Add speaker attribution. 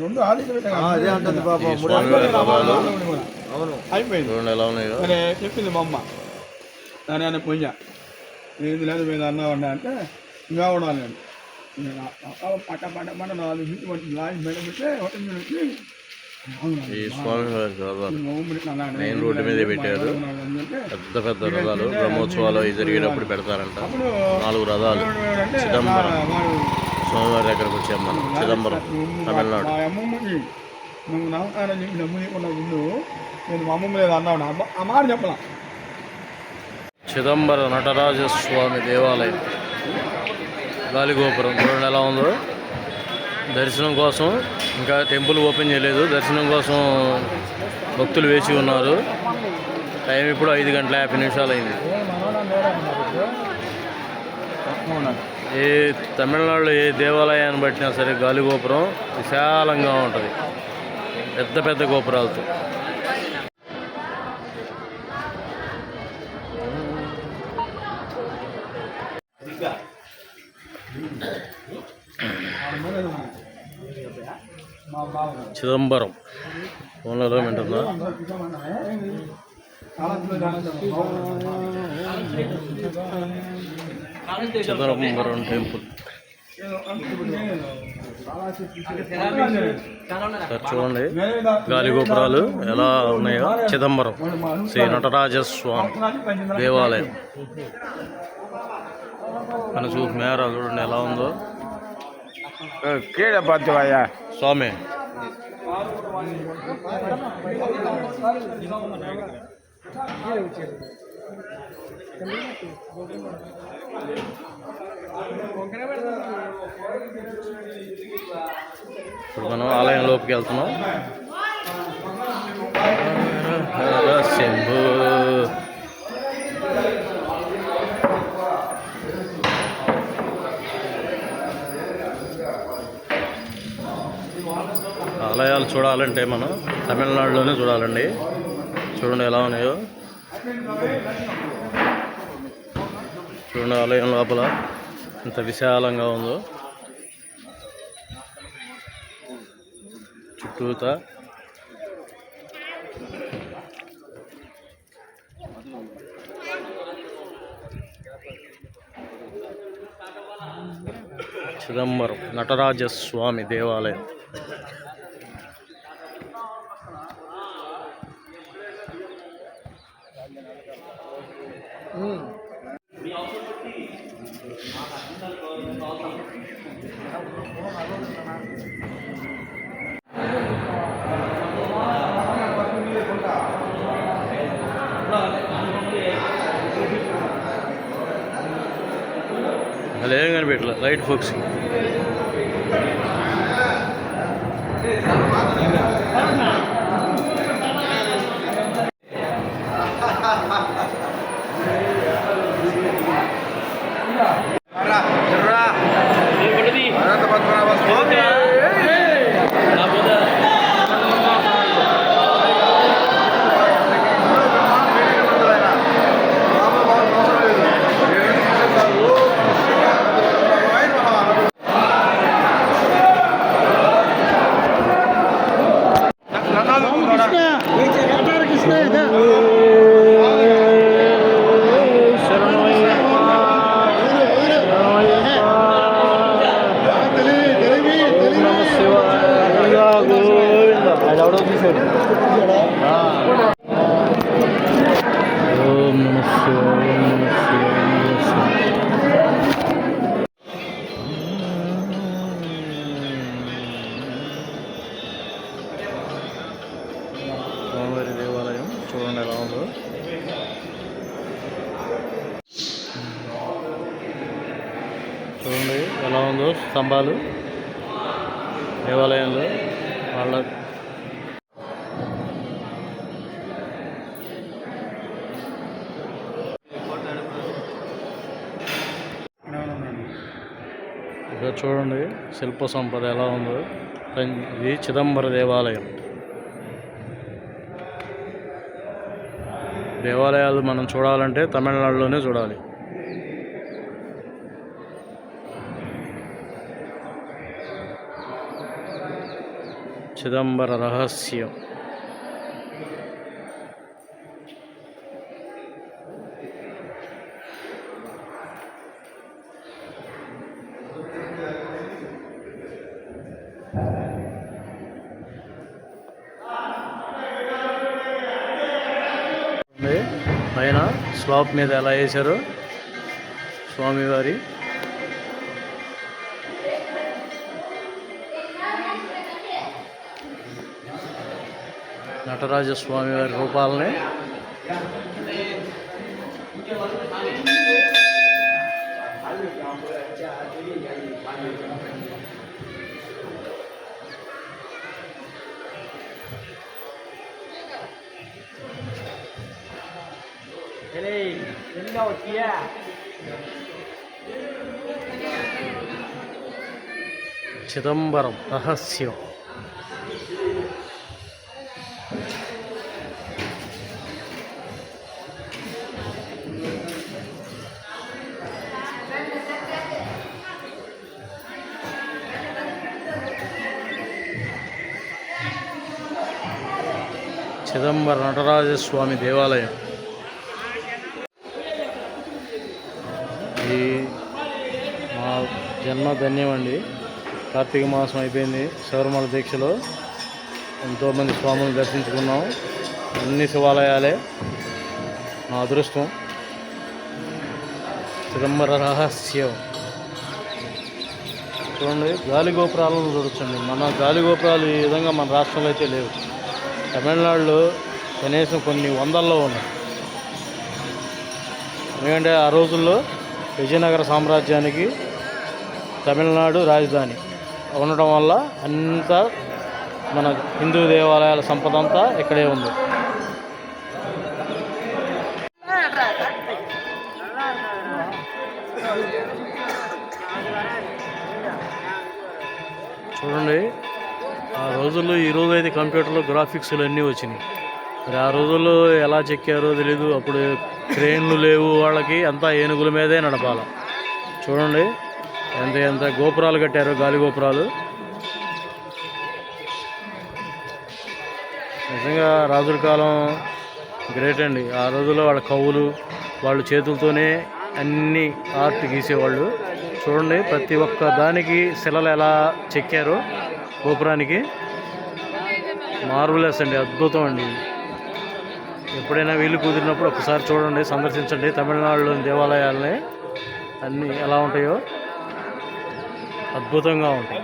Speaker 1: రెండు
Speaker 2: అదే అంటుంది అవును.
Speaker 1: అయిపోయింది.
Speaker 3: చూడండి ఎలా ఉన్నాయో
Speaker 1: చెప్పింది మా అమ్మ. దాని అని పూజ. ఏది లేదు మీద అన్నా ఉన్నా అంటే ఇంకా ఉండాలి నేను పట్ట పట్ట పట్ట నాలుగు హోటల్ మీద పెట్టి
Speaker 3: ఈ స్వామివారి రథాలు
Speaker 1: మెయిన్
Speaker 3: మెయిన్ రోడ్డు మీదే పెట్టారు. పెద్ద పెద్ద రథాలు. బ్రహ్మోత్సవాలు అవి జరిగేటప్పుడు పెడతారంట. నాలుగు రథాలు. చిదంబరం. స్వామివారి దగ్గరకు వచ్చాం మనం చిదంబరం తమిళనాడు.
Speaker 1: మా అమ్మమ్మకి నువ్వు నమస్కారం చెప్పి నమ్ముకున్న ముందు నేను మా అమ్మమ్మ లేదు అన్నావు అమ్మ ఆ మాట చెప్పలా
Speaker 3: చిదంబర నటరాజ స్వామి దేవాలయం. గాలిగోపురం. చూడండి ఎలా ఉందో. దర్శనం కోసం ఇంకా టెంపుల్ ఓపెన్ చేయలేదు. దర్శనం కోసం భక్తులు వేచి ఉన్నారు. టైం ఇప్పుడు ఐదు గంటల యాభై నిమిషాలు అయింది ఏ తమిళనాడులో ఏ దేవాలయాన్ని బట్టినా సరే గాలి గోపురం విశాలంగా ఉంటుంది. పెద్ద పెద్ద గోపురాలతో. చిదంబరం. ఫోన్లలో వింటుందా చదరంబరం టెంపుల్. సార్ చూడండి గాలి గోపురాలు ఎలా ఉన్నాయో. చిదంబరం శ్రీ నటరాజ స్వామి దేవాలయం. మన చూపు మేర చూడండి ఎలా ఉందో.
Speaker 2: కీడ పత్తువయ్యా
Speaker 3: స్వామి. ఇప్పుడు మనం ఆలయం లోపలికి వెళ్తున్నాం. శంభు. ఆలయాలు చూడాలంటే మనం తమిళనాడులోనే చూడాలండి. చూడండి ఎలా ఉన్నాయో. చూడండి ఆలయం లోపల. ఎంత విశాలంగా ఉందో. చుట్టూతా. చిదంబరం నటరాజ స్వామి దేవాలయం. అలా అదేం కనిపెట్టలే లైట్
Speaker 2: ఫోక్సింగ్ ఫోటో నమ స్వామివారి దేవాలయం చూడండి ఎలా ఉందో చూడండి ఎలా ఉందో స్తంభాలు దేవాలయంలో వాళ్ళ చూడండి శిల్ప సంపద ఎలా ఉందో. ఇది చిదంబర దేవాలయం. దేవాలయాలు మనం చూడాలంటే తమిళనాడులోనే చూడాలి. చిదంబర రహస్యం ఉంది. పైన స్లాబ్ మీద ఎలా వేశారు స్వామివారి. నటరాజ స్వామివారి రూపాలని. చిదంబరం రహస్యం. చిదంబర నటరాజస్వామి దేవాలయం. ఇది మా జన్మ ధన్యమండి కార్తీక మాసం అయిపోయింది. శబరిమల దీక్షలో ఎంతోమంది స్వాములను దర్శించుకున్నాం. అన్ని శివాలయాలే మా అదృష్టం. చిదంబర రహస్యం. చూడండి గాలి గోపురాలను చూడొచ్చండి. మన గాలి గోపురాలు ఈ విధంగా మన రాష్ట్రంలో అయితే లేవు. తమిళనాడులో కనీసం కొన్ని వందల్లో ఉన్నాయి. ఎందుకంటే ఆ రోజుల్లో విజయనగర సామ్రాజ్యానికి తమిళనాడు రాజధాని ఉండటం వల్ల అంతా మన హిందూ దేవాలయాల సంపద అంతా ఇక్కడే ఉంది. చూడండి ఆ రోజుల్లో ఈ రోజు అయితే కంప్యూటర్లో గ్రాఫిక్స్లు అన్నీ వచ్చినాయి. మరి ఆ రోజుల్లో ఎలా చెక్కారో తెలీదు అప్పుడు క్రేన్లు లేవు వాళ్ళకి అంతా ఏనుగుల మీదే నడపాలి. చూడండి ఎంత ఎంత గోపురాలు కట్టారు గాలి గోపురాలు. నిజంగా రాజుల కాలం గ్రేట్ అండి. ఆ రోజుల్లో వాళ్ళ కవులు వాళ్ళ చేతులతోనే అన్ని ఆర్ట్ గీసేవాళ్ళు. చూడండి ప్రతి ఒక్క దానికి శిలలు ఎలా చెక్కారో గోపురానికి. మార్వలెస్ అండి అద్భుతం అండి. ఎప్పుడైనా వీలు కుదిరినప్పుడు ఒకసారి చూడండి సందర్శించండి. తమిళనాడులోని దేవాలయాలని అన్నీ ఎలా ఉంటాయో అద్భుతంగా ఉంటాయి.